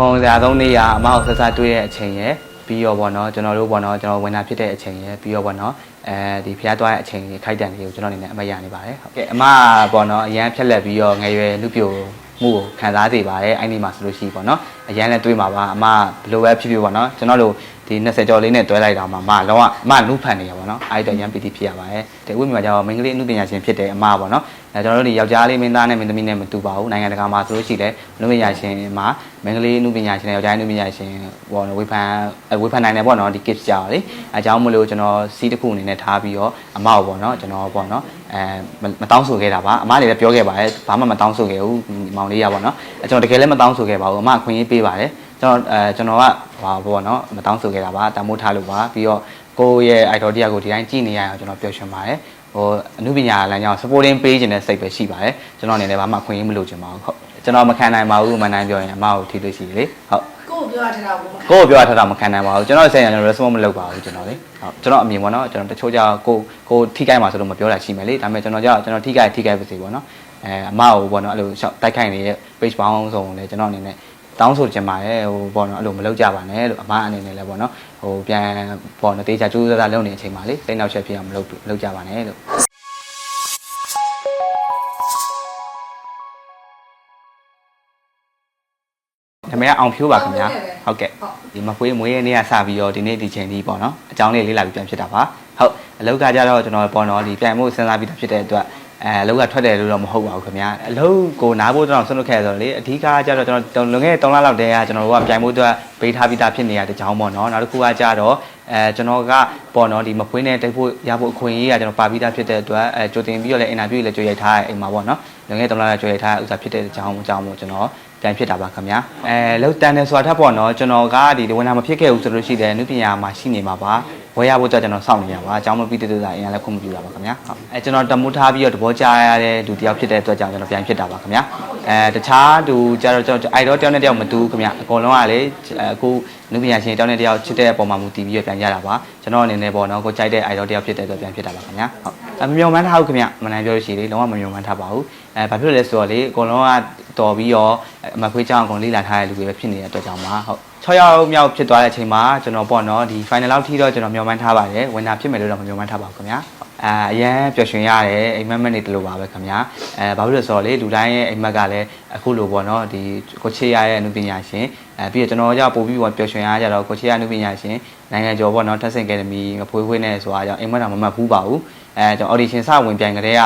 ပုံစံအဆုံးနေ့ကအမအောင်ဆက်ဆက်တွေ့တဲ့အချိန်ရယ်ပြီးတော့ပေါ့နော်ကျွန်တော်တို့ပေါ့နော်ကျွန်တော်ဝင်တာဖြစ်တဲ့အချိန်ရယ်ပြီးတော့ပေါ့နော်အဲဒီဖျားသွားတဲ့အချိန်ကြီးခိုက်တန်လေးကိုကျွန်တော်အနေနဲ့အမတ်ရနေပါတယ်ဟုတ်ကဲ့အမကပေါ့နော်အရန်ဖြက်လက်ပြီးတော့ငယ်ရွယ်လူပြိုမှုကိုခံစားစေပါတယ်အဲ့ဒီမှာဆိုလို့ရှိပေါ့နော်အရန်လည်းတွေးမှာပါအမဘယ်လိုပဲဖြစ်ဖြစ်ပေါ့နော်ကျွန်တော်တို့ဒီ20ကျော်လေးနဲ့တွဲလိုက်တာမှာအမလောကအမလူဖန်နေရပါတော့အဲ့တော့အရန်ပီတိဖြစ်ရပါတယ်ဒီဥပမာကျတော့မိန်းကလေးအမှုပညာရှင်ဖြစ်တဲ့အမပေါ့နော် အဲကျွန်တော်တို့ဒီယောက်ျားလေးမင်းသားနဲ့မင်းသမီးနဲ့မတူပါဘူးနိုင်ငံတကာမှာဆိုလို့ရှိလဲအမှုပညာရှင်မှာမိန်းကလေးအမှုပညာရှင်နဲ့ယောက်ျားအမှုပညာရှင်ပေါ့နော်ဝေဖန်ဝေဖန်နိုင်တယ်ပေါ့နော်ဒီ kids ကြော်လေအဲကြောင့်မလို့ကျွန်တော်စီးတစ်ခုအနေနဲ့ထားပြီးတော့အမကိုပေါ့နော်ကျွန်တော်ပေါ့နော်အဲမတောင်းဆိုခဲ့တာပါအမလည်းပြောခဲ့ပါတယ်ဘာမှမတောင်းဆိုခဲ့ဘူးမောင်လေးရပေါ့နော်အဲကျွန်တော်တကယ်လည်းမတောင်းဆိုခဲ့ပါဘူးအမအခွင့်အရေးပေးပါတယ်ကျွန်တော်အဲကျွန်တော်ကဘာပေါ့နော်မတောင်းဆိုခဲ့တာပါတမိုးထားလို့ပါပြီးတော့ကိုယ့်ရဲ့ idol တရားကိုဒီတိုင်းကြည့်နေရအောင်ကျွန်တော်ပျော်ရွှင်ပါတယ် ဟိုအမှုပညာလမ်းကြောင်း supporting ပေးခြင်းတဲ့စိတ်ပဲရှိပါတယ်ကျွန်တော်အနေနဲ့ဘာမှအခွင့်အရေးမလိုချင်ပါဘူးဟုတ်ကျွန်တော်မခံနိုင်ပါဘူးမနိုင်ပြောရင်အမကိုထိလို့ရှိတယ်လေဟုတ်ကိုယ့်ကိုပြောရတဲ့တာကိုမခံကိုယ့်ကိုပြောထားတာမခံနိုင်ပါဘူးကျွန်တော်ဆယ်ရကျွန်တော် response မလုပ်ပါဘူးကျွန်တော်လေဟုတ်ကျွန်တော်အမြင်ပေါ့နော်ကျွန်တော်တချို့ကြောကိုကိုထိခိုက်မှာဆိုလို့မပြောတာရှိမယ်လေဒါပေမဲ့ကျွန်တော်ကြောကျွန်တော်ထိခိုက်ထိခိုက်ပါစေပေါ့နော်အဲအမကိုပေါ့နော်အဲ့လိုရှောက်တိုက်ခိုက်နေတဲ့ page ပေါင်းစုံကိုလည်းကျွန်တော်အနေနဲ့ တောင်းဆိုချင်ပါတယ်ဟိုပေါ့နော်အဲ့လိုမလုပ်ကြပါနဲ့လို့အမအနေနဲ့လည်းပေါ့နော်ဟိုပြန်ပေါ့နော်တေချာကျိုးစားစားလုပ်နေတဲ့အချိန်မှာလေစိတ်နှောက်ယှက်ဖြစ်အောင်မလုပ်မလုပ်ကြပါနဲ့လို့နာမည်ကအောင်ဖြိုးပါခင်ဗျာဟုတ်ကဲ့ဒီမဖွေးမွေးရနေ့ကစပြီးတော့ဒီနေ့ဒီချိန်ဒီပေါ့နော်အကြောင်းလေးလေးလာပြီးပြန်ဖြစ်တာပါဟုတ်အလောက်ကကြတော့ကျွန်တော်ပေါ့နော်ဒီပြန်ဖို့စဉ်းစားပြီးတော့ဖြစ်တဲ့အတွက် အဲအလောက်ကထွက်တယ်လို့တော့မဟုတ်ပါဘူးခင်ဗျာအလောက်ကိုနားဖို့တော့ဆွတ်လွတ်ခဲ့ရဆိုတော့လေအဓိကကြတော့ကျွန်တော်လွန်ခဲ့တဲ့3လလောက်တည်းကကျွန်တော်တို့ကပြန်ဖို့အတွက်ပေးထားပြီးသားဖြစ်နေရတဲ့ကြောင်းပေါ့နော်နောက်တစ်ခုကကြတော့အဲကျွန်တော်ကပေါ့နော်ဒီမဖွေးနဲ့တိတ်ဖို့ရဖို့အခွင့်အရေးကကျွန်တော်ပါပြီးသားဖြစ်တဲ့အတွက်အဲကြိုတင်ပြီးတော့လည်းအင်တာဗျူးလည်းကြိုရိုက်ထားတဲ့အိမ်မှာပေါ့နော်လွန်ခဲ့တဲ့3လကကြိုရိုက်ထားတဲ့ဥစ္စာဖြစ်တဲ့အကြောင်းအကြောင်းပေါ့ကျွန်တော်ပြန်ဖြစ်တာပါခင်ဗျာအဲလောက်တန်တယ်ဆိုတာထပ်ပေါ့နော်ကျွန်တော်ကဒီဝန်ထမ်းမဖြစ်ခဲ့ဘူးဆိုလို့ရှိတယ်နုပညာမှာရှိနေမှာပါ ဝယ်ရဖို့အတွက်ကျွန်တော်စောင့်နေရပါအကြောင်းမပြီးတဲ့တူတာအရင်လည်းခွင့်မပြုတာပါခင်ဗျာဟုတ်အဲကျွန်တော်တမိုးထားပြီးတော့တဘောကြားရတဲ့လူတယောက်ဖြစ်တဲ့အတွက်ကြောင့်ကျွန်တော်ပြန်ဖြစ်တာပါခင်ဗျာအဲတခြားသူကြတော့ကျွန်တော်အိုက်တော့တယောက်နဲ့တယောက်မတူဘူးခင်ဗျာအကုန်လုံးကလေအခုနုပညာရှင်တယောက်နဲ့တယောက်ချစ်တဲ့အပေါ်မှာမူတည်ပြီးတော့ပြန်ရတာပါကျွန်တော်အနေနဲ့ပေါ့နော်ကိုကြိုက်တဲ့အိုက်တော့တယောက်ဖြစ်တဲ့အတွက်ပြန်ဖြစ်တာပါခင်ဗျာဟုတ်အ မမျော်မှန်းထားဘူးခင်ဗျာမနိုင်ပြောလို့ရှိရင်လေလုံးဝမမျော်မှန်းထားပါဘူးအဲဘာဖြစ်လို့လဲဆိုတော့လေအကုန်လုံးကတော်ပြီးတော့အမခွေးကြောင်းအကုန်လေ့လာထားတဲ့လူတွေပဲဖြစ်နေတဲ့အတွက်ကြောင့်ပါဟုတ်6ရောက်မြောက်ဖြစ်သွားတဲ့အချိန်မှာကျွန်တော်ပေါ့နော်ဒီ final လောက်ထိတော့ကျွန်တော်မျှော်မှန်းထားပါတယ်ဝင်တာဖြစ်မယ်လို့တော့မမျှော်မှန်းထားပါဘူးခင်ဗျာအဲအရန်ပျော်ရွှင်ရတယ်အိမ်မက်မက်နေတလို့ပါပဲခင်ဗျာအဲဘာဖြစ်လို့လဲဆိုတော့လေလူတိုင်းရဲ့အိမ်မက်ကလည်းအခုလိုပေါ့နော်ဒီကိုချေရရဲ့အမှုပညာရှင်အဲပြီးတော့ကျွန်တော်ကြောင့်ပို့ပြီးပျော်ရွှင်ရကြတော့ကိုချေရအမှုပညာရှင်နိုင်ငံကျော်ပေါ့နော်ထက်ဆင်ကယ်ဒမီငဖွေးဖွေးနဲ့ဆိုတာကြောင့်အိမ်မက်တော့မမှတ်ဘူးပါဘူး အဲကျွန်တော် audition စဝင်ပြန်ကြတဲ့က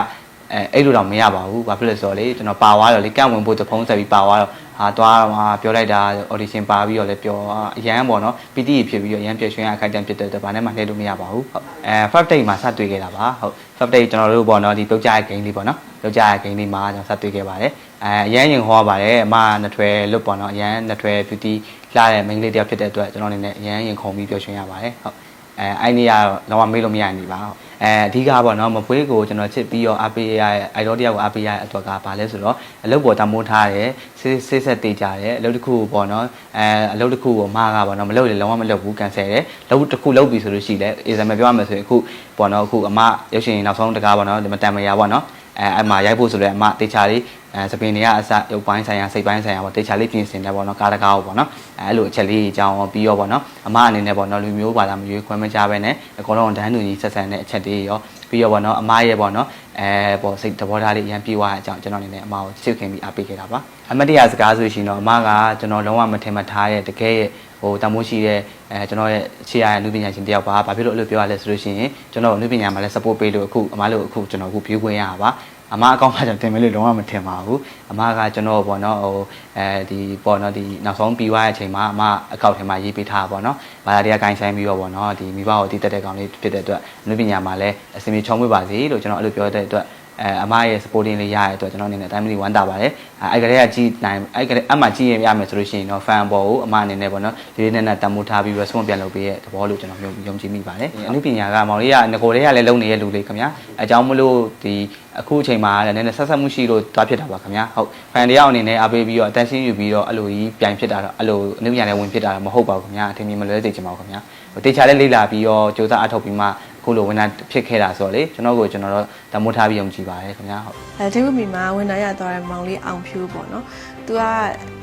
အဲအဲ့လိုတော့မရပါဘူးဘာဖြစ်လဲဆိုတော့လေကျွန်တော်ပါသွားတော့လေကန့်ဝင်ဖို့တဖုံးဆက်ပြီးပါသွားတော့ဟာသွားတော့ဟာပြောလိုက်တာ audition ပါပြီးတော့လေပြောအရန်ပေါ့နော် PT ဖြစ်ပြီးတော့အရန်ပြည့်ရွှင်ရအခိုက်အတန့်ဖြစ်တဲ့အတွက်ဘာနဲ့မှလှည့်လို့မရပါဘူးဟုတ်အဲ first date မှာစတွေ့ခဲ့တာပါဟုတ် first date ကျွန်တော်တို့ပေါ့နော်ဒီပြုတ်ကြရဲ့ game လေးပေါ့နော်ပြုတ်ကြရဲ့ game လေးမှာကျွန်တော်စတွေ့ခဲ့ပါတယ်အဲအရန်ရင်ဟောပါတယ်အမနှစ်ထွဲလွတ်ပေါ့နော်အရန်နှစ်ထွဲ beauty လှတဲ့ main လေးတယောက်ဖြစ်တဲ့အတွက်ကျွန်တော်အနေနဲ့အရန်ရင်ခုံပြီးပျော်ရွှင်ရပါတယ်ဟုတ် အဲအဲ့ဒီကတော့တော့မေးလို့မရနေပါဘူးအဲအဓိကပေါ့နော်မပွေးကိုကျွန်တော်ချစ်ပြီးတော့အားပေးရတဲ့ idol တယောက်ကိုအားပေးရတဲ့အတွက်ကဘာလဲဆိုတော့အလုပ်ပေါ်တမိုးထားတယ်ဆေးဆေးဆက်တေးကြတယ်အလုပ်တစ်ခုကိုပေါ့နော်အဲအလုပ်တစ်ခုကိုမားကပေါ့နော်မလုပ်လေလုံးဝမလုပ်ဘူးကန်ဆယ်တယ်လုပ်တစ်ခုလုပ်ပြီဆိုလို့ရှိလဲ example ပြောရမယ်ဆိုရင်အခုပေါ့နော်အခုအမရုပ်ရှင်နောက်ဆုံးတကားပေါ့နော်ဒီမတန်မရပေါ့နော် အဲအမရိုက်ဖို့ဆိုလဲအမတေချာလေးအဲစပင်တွေကအစရုပ်ပိုင်းဆိုင်ရာစိတ်ပိုင်းဆိုင်ရာပေါ့တေချာလေးပြင်ဆင်တယ်ပေါ့နော်ကားတကားကိုပေါ့နော်အဲအဲ့လိုအချက်လေးအကြောင်းပြီးရောပေါ့နော်အမအနေနဲ့ပေါ့နော်လူမျိုးဘာသာမရွေးခွဲမကြဘဲနဲ့အကုန်လုံးတန်းတူကြီးဆက်ဆံတဲ့အချက်တွေရော ပြီးရောပေါ့နော်အမရဲ့ပေါ့နော်အဲပေါ့စိတ်သဘောထားလေးအရင်ပြီးသွားတဲ့အကြောင်းကျွန်တော်အနေနဲ့အမကိုချစ်ခင်ပြီးအားပေးခဲ့တာပါအမတ်တရစကားဆိုရှင်တော့အမကကျွန်တော်လုံးဝမထင်မှတ်ထားတဲ့တကယ်ရဲ့ဟိုတမိုးရှိတဲ့အဲကျွန်တော်ရဲ့ခြေရတဲ့လူပညာရှင်တယောက်ပါဘာဖြစ်လို့အဲ့လိုပြောရလဲဆိုလို့ရှိရင်ကျွန်တော်လူပညာမှာလည်း support ပေးလို့အခုအမလို့အခုကျွန်တော်အခု view ခွင့်ရတာပါ အမအကောင့်မှာကျွန်တော်တင်မယ်လို့လုံးဝမထင်ပါဘူးအမကကျွန်တော်ပေါ့နော်ဟိုအဲဒီပေါ့နော်ဒီနောက်ဆုံးပြီးသွားတဲ့အချိန်မှာအမအကောင့်ထဲမှာရေးပေးထားပါပေါ့နော်ဘာသာတရားဂိုင်းဆိုင်ပြီးတော့ပေါ့နော်ဒီမိဘကိုတည်တက်တဲ့ကောင်လေးဖြစ်တဲ့အတွက်လူပညာမှာလည်းအစီအမီချုံးဝေးပါစေလို့ကျွန်တော်အဲ့လိုပြောတဲ့အတွက်အဲအမရဲ့ supporting လေးရတဲ့အတွက်ကျွန်တော်အနေနဲ့ time လေးဝမ်းတာပါတယ်အဲအဲ့ကလေးကကြည်နိုင်အဲ့ကလေးအမှကြည်ရင်ရမယ်ဆိုလို့ရှိရင်တော့ fan ပေါ်ကိုအမအနေနဲ့ပေါ့နော်ဒီလေးနဲ့နဲ့တန်မိုးထားပြီး response ပြန်လုပ်ပေးတဲ့သဘောလို့ကျွန်တော်ယုံယုံကြည်မိပါတယ်အနုပညာကမောင်လေးကငကိုလေးကလည်းလုံနေတဲ့လူလေးခင်ဗျာအကြောင်းမလို့ဒီ အခုအချိန်မှာလည်းနည်းနည်းဆက်ဆက်မှုရှိလို့တွားဖြစ်တာပါခင်ဗျာဟုတ် fan တယောက်အနေနဲ့အားပေးပြီးတော့ attention ယူပြီးတော့အဲ့လိုကြီးပြိုင်ဖြစ်တာတော့အဲ့လိုအနုပညာလည်းဝင်ဖြစ်တာတော့မဟုတ်ပါဘူးခင်ဗျာအထင်မြင်မလွဲစေချင်ပါဘူးခင်ဗျာတေချာလေးလေးလာပြီးတော့ကြိုးစားအထောက်ပြီးမှခုလိုဝင်တာဖြစ်ခဲ့တာဆိုတော့လေကျွန်တော်ကိုကျွန်တော်တို့တမိုးထားပြီးယုံကြည်ပါတယ်ခင်ဗျာဟုတ်အဲဒီဝမီမှာဝင်လာရသွားတဲ့မောင်လေးအောင်ဖြူပေါ့နော်။ तू က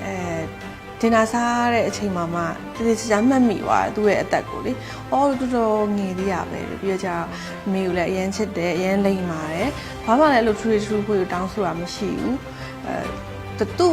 အဲ ဒင်နာစားတဲ့အချိန်မှာမှတတိချာမှတ်မိသွားတယ်သူ့ရဲ့အသက်ကိုလေ။အော်တော်တော်ငယ်သေးရပဲလို့ပြီးတော့ကျတော့မိကိုလည်းအရင်ချစ်တယ်အရင်လိမ့်ပါတယ်။ဘာမှလည်းအဲ့လို true true ကိုတောင်းဆိုတာမရှိဘူး။အဲတူ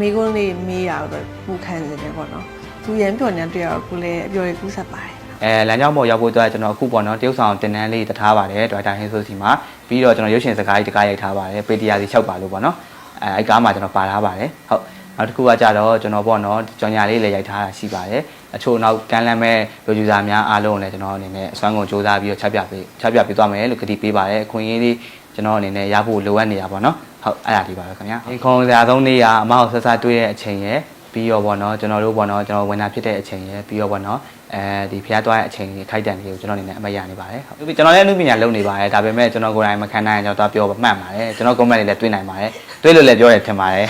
မိကုန်းလေးမေးရတော့ပူခံနေတယ်ပေါ့နော်။သူရန်ပြောနေတဲ့အတော့ကိုလည်းအပြော်ရကူးဆက်ပါတယ်အဲလမ်းကြောင်းပေါ်ရောက်ဖို့အတွက်ကျွန်တော်အခုပေါ့နော်တရုတ်ဆောင်တင်တန်းလေးတထားပါတယ်ဒေါက်တာဟင်းဆိုစီမှာပြီးတော့ကျွန်တော်ရုပ်ရှင်စကားကြီးတကားရိုက်ထားပါတယ်ပေတရာစီ၆ပါလို့ပေါ့နော်အဲအဲ့ကားမှာကျွန်တော်ပါထားပါတယ်ဟုတ် နောက်တစ်ခုကကြတော့ကျွန်တော်ပေါ့နော်ကြောင်ညာလေးလည်းရိုက်ထားတာရှိပါတယ်အချို့နောက်ကမ်းလမ်းမဲ့လူယူဇာများအားလုံးလည်းကျွန်တော်အနေနဲ့အစွမ်းကုန်စူးစမ်းပြီးတော့ချက်ပြပေးချက်ပြပေးသွားမယ်လို့ကတိပေးပါတယ်အခွင့်အရေးလေးကျွန်တော်အနေနဲ့ရဖို့လိုအပ်နေတာပေါ့နော်ဟုတ်အဲ့ဒါဒီပါပဲခင်ဗျာဒီခုံစရာဆုံးနေ့ကအမအောင်ဆက်ဆက်တွေ့တဲ့အချိန်ရယ်ပြီးတော့ပေါ့နော်ကျွန်တော်တို့ပေါ့နော်ကျွန်တော်ဝန်ထမ်းဖြစ်တဲ့အချိန်ရယ်ပြီးတော့ပေါ့နော်အဲဒီဖျားသွားတဲ့အချိန်ကြီးထိုက်တန်လေးကိုကျွန်တော်အနေနဲ့အမတ်ရနေပါတယ်ဟုတ်ကျွန်တော်လည်းအမှုပညာလုပ်နေပါတယ်ဒါပေမဲ့ကျွန်တော်ကိုယ်တိုင်မခံနိုင်ရင်ကျွန်တော်သွားပြောမှတ်ပါတယ်ကျွန်တော် comment တွေလည်းတွေ့နိုင်ပါတယ်တွေ့လို့လည်းပြောတယ်ထင်ပါတယ်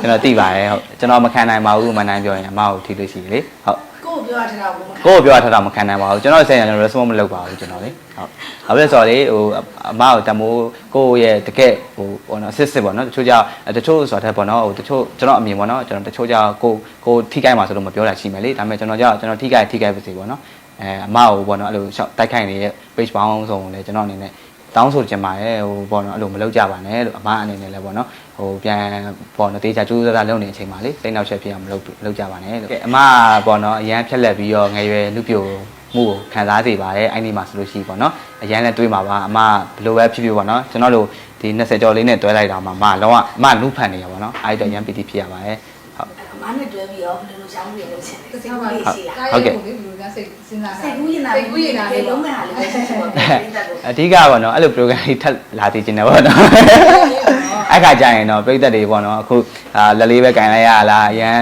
ကျွန်တော်သိပါတယ်ဟုတ်ကျွန်တော်မခံနိုင်ပါဘူးမနိုင်ပြောရင်အမကိုထိလို့ရှိတယ်လေဟုတ်ကိုယ်ပြောရတဲ့တော့ဘုမခံကိုယ့်ကိုပြောတာထတာမခံနိုင်ပါဘူးကျွန်တော်ဆက်ရင်ကျွန်တော် response မလုပ်ပါဘူးကျွန်တော်လေဟုတ်ဘာဖြစ်လဲဆိုတော့လေဟိုအမကိုတမိုးကိုယ့်ရဲ့တကယ်ဟိုဘောနော်စစ်စစ်ပေါ့နော်တချို့ကြောင့်တချို့ဆိုတော့ပေါ့နော်ဟိုတချို့ကျွန်တော်အမြင်ပေါ့နော်ကျွန်တော်တချို့ကြောင့်ကိုကိုထိခိုက်မှာဆိုလို့မပြောတာရှိမယ်လေဒါပေမဲ့ကျွန်တော်ကြောင့်ကျွန်တော်ထိခိုက်ထိခိုက်ပါစေပေါ့နော်အဲအမကိုပေါ့နော်အဲ့လိုရှောက်တိုက်ခိုက်နေတဲ့ page ပေါင်းစုံလေကျွန်တော်အနေနဲ့ တောင်းဆိုချင်ပါတယ်ဟိုပေါ့နော်အဲ့လိုမလုပ်ကြပါနဲ့လို့အမအနေနဲ့လည်းပေါ့နော်ဟိုပြန်ပေါ့နော်တေချာကျိုးစားစားလုပ်နေတဲ့အချိန်မှာလေစိတ်နှောက်ချက်ဖြစ်အောင်မလုပ်လုပ်ကြပါနဲ့လို့အမပေါ့နော်အရန်ဖြက်လက်ပြီးတော့ငယ်ရွယ်လူပြိုမှုကိုခံစားစေပါတယ်အဲ့ဒီမှာဆိုလို့ရှိပေါ့နော်အရန်လည်းတွေးမှာပါအမဘယ်လိုပဲဖြစ်ဖြစ်ပေါ့နော်ကျွန်တော်တို့ဒီ20ကျော်လေးနဲ့တွဲလိုက်တာမှအမလောကအမနုဖန်နေရပါတော့အဲ့တော့အရန်ပီတိဖြစ်ရပါတယ် ဟုတ်အမနဲ့တွဲပြီးတော့ဘယ်လိုချောင်းပြေလို့ချင်တယ်စိတ်ကူးလေးရှိလားဟုတ်ကဲ့ဘယ်လိုလဲစိတ်စဉ်းစားစိတ်ကူးရင်လာစိတ်ကူးရင်လာလေလေးလုံးလုံးမဲ့ဟာလေးပဲရှိရှိပါပဲပြတ်ကိုအဓိကပေါ့နော်အဲ့လို program ကြီးထပ်လာသိချင်တယ်ပေါ့နော်အဲ့ခါကျရင်တော့ပြိသက်တွေပေါ့နော်အခုအာလက်လေးပဲကင်လိုက်ရလားအရန်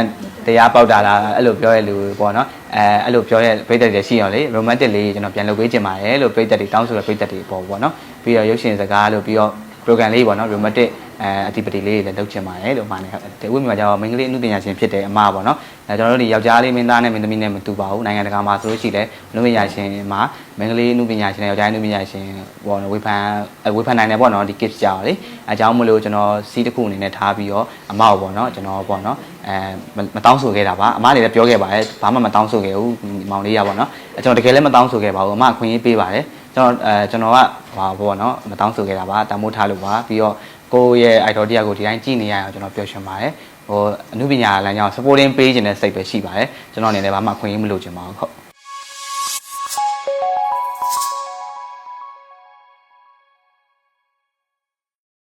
တရားပေါက်တာလားအဲ့လိုပြောရလူပေါ့နော်အဲအဲ့လိုပြောရပြိသက်တွေရှိရောလေ romantic လေးကျွန်တော်ပြန်လုပ်ပေးချင်ပါတယ်လို့ပြိသက်တွေတောင်းဆိုတဲ့ပြိသက်တွေပေါ့ပေါ့နော်ပြီးတော့ရုပ်ရှင်စကားလို့ပြီးတော့ program လေးပေါ့နော် romantic အဲအတိပတိလေးတွေလည်းလုပ်ချင်ပါတယ်လို့မှာနေဟုတ်ဒီဝိမြန်မာကျတော့မိန်းကလေးအမှုပညာရှင်ဖြစ်တယ်အမပေါ့နော်အဲကျွန်တော်တို့ဒီယောက်ျားလေးမင်းသားနဲ့မင်းသမီးနဲ့မတူပါဘူးနိုင်ငံတကာမှာဆိုလို့ရှိတယ်အမှုပညာရှင်မှာမိန်းကလေးအမှုပညာရှင်နဲ့ယောက်ျားအမှုပညာရှင်ပေါ့နော်ဝေဖန်အဲဝေဖန်နိုင်တယ်ပေါ့နော်ဒီ kids ကြောက်လေအဲအကြောင်းမလို့ကျွန်တော်စီးတစ်ခုအနေနဲ့ထားပြီးတော့အမကိုပေါ့နော်ကျွန်တော်ပေါ့နော်အဲမတောင်းဆိုခဲ့တာပါအမလည်းပြောခဲ့ပါတယ်ဘာမှမတောင်းဆိုခဲ့ဘူးမောင်လေးရပေါ့နော်အဲကျွန်တော်တကယ်လည်းမတောင်းဆိုခဲ့ပါဘူးအမအခွင့်အရေးပေးပါတယ် ကျွန်တော်အဲကျွန်တော်ကဟာပေါ့နော်မတောင်းဆိုခဲ့တာပါတမိုးထားလို့ပါပြီးတော့ကိုယ့်ရဲ့ idol တရားကိုဒီတိုင်းကြည့်နေရအောင်ကျွန်တော်ပျော်ရွှင်ပါတယ်ဟိုအမှုပညာလမ်းကြောင်း supporting ပေးခြင်းတဲ့စိတ်ပဲရှိပါတယ်ကျွန်တော်အနေနဲ့ဘာမှအခွင့်အရေးမလိုချင်ပါဘူးဟုတ်